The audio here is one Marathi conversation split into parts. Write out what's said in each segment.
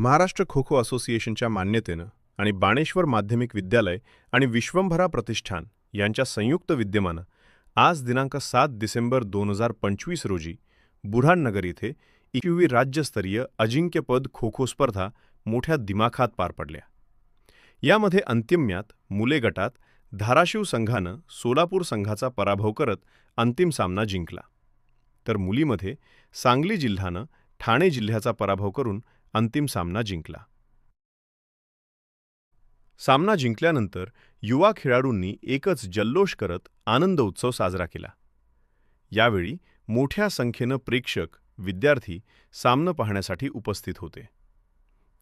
महाराष्ट्र खो खो असोसिएशनच्या मान्यतेनं आणि बाणेश्वर माध्यमिक विद्यालय आणि विश्वंभरा प्रतिष्ठान यांच्या संयुक्त विद्यमानं आज दिनांक सात डिसेंबर दोन हजार पंचवीस रोजी बुऱ्हाणनगर इथे एकवी राज्यस्तरीय अजिंक्यपद खो खो स्पर्धा मोठ्या दिमाखात पार पडल्या. यामध्ये अंतिम्यात मुले गटात धाराशिव संघानं सोलापूर संघाचा पराभव करत अंतिम सामना जिंकला. तर मुलीमध्ये सांगली जिल्ह्यानं ठाणे जिल्ह्याचा पराभव करून अंतिम सामना जिंकला. सामना जिंकल्यानंतर युवा खेळाडूंनी एकच जल्लोष करत आनंद उत्सव साजरा केला. यावेळी मोठ्या संख्येनं प्रेक्षक विद्यार्थी सामनं पाहण्यासाठी उपस्थित होते.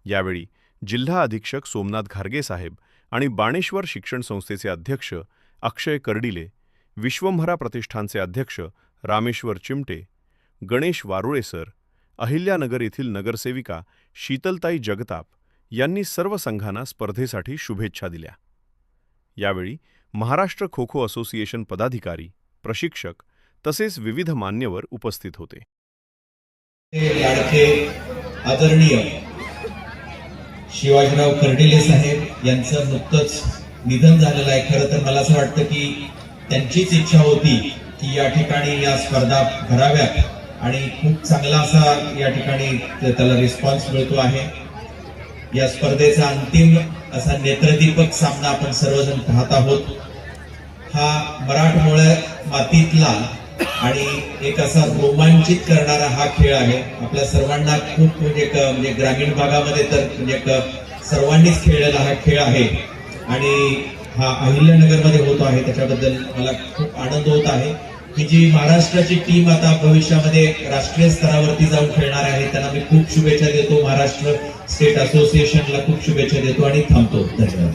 यावेळी जिल्हा अधीक्षक सोमनाथ घारगे साहेब आणि बाणेश्वर शिक्षण संस्थेचे अध्यक्ष अक्षय कर्डिले विश्वंभरा प्रतिष्ठानचे अध्यक्ष रामेश्वर चिमटे गणेश वारुळे सर अहिल्यानगर येथील नगरसेविका शीतलताई जगताप यांनी सर्व संघांना स्पर्धेसाठी शुभेच्छा दिल्या. यावेळी महाराष्ट्र खो खो असोसिएशन पदाधिकारी प्रशिक्षक तसेच विविध मान्यवर उपस्थित होते. आदरणीय शिवाजीराव कर्डिले साहेब यांचं नुकतंच निधन झालेलं आहे. खरं तर मला असं वाटतं की त्यांचीच इच्छा होती की या ठिकाणी या स्पर्धा भराव्यात. आणि खूप चांगला असा या ठिकाणी त्याला रिस्पॉन्स मिळतो आहे. या स्पर्धेचा अंतिम असा नेत्रदीपक सामना आपण सर्वजण पाहत आहोत. हा मराठमोळ्या मातीतला आणि एक असा रोमांचित करणारा हा खेळ आहे. आपल्या सर्वांना खूप म्हणजे एक म्हणजे ग्रामीण भागामध्ये तर म्हणजे एक सर्वांनीच खेळलेला हा खेळ आहे. आणि हा अहिल्यानगरमध्ये होतो आहे. त्याच्याबद्दल मला खूप आनंद होत आहे. की जी महाराष्ट्राची टीम आता भविष्यामध्ये राष्ट्रीय स्तरावरती जाऊन खेळणार आहे त्यांना मी खूप शुभेच्छा देतो. महाराष्ट्र स्टेट असोसिएशनला खूप शुभेच्छा देतो आणि थांबतो. धन्यवाद.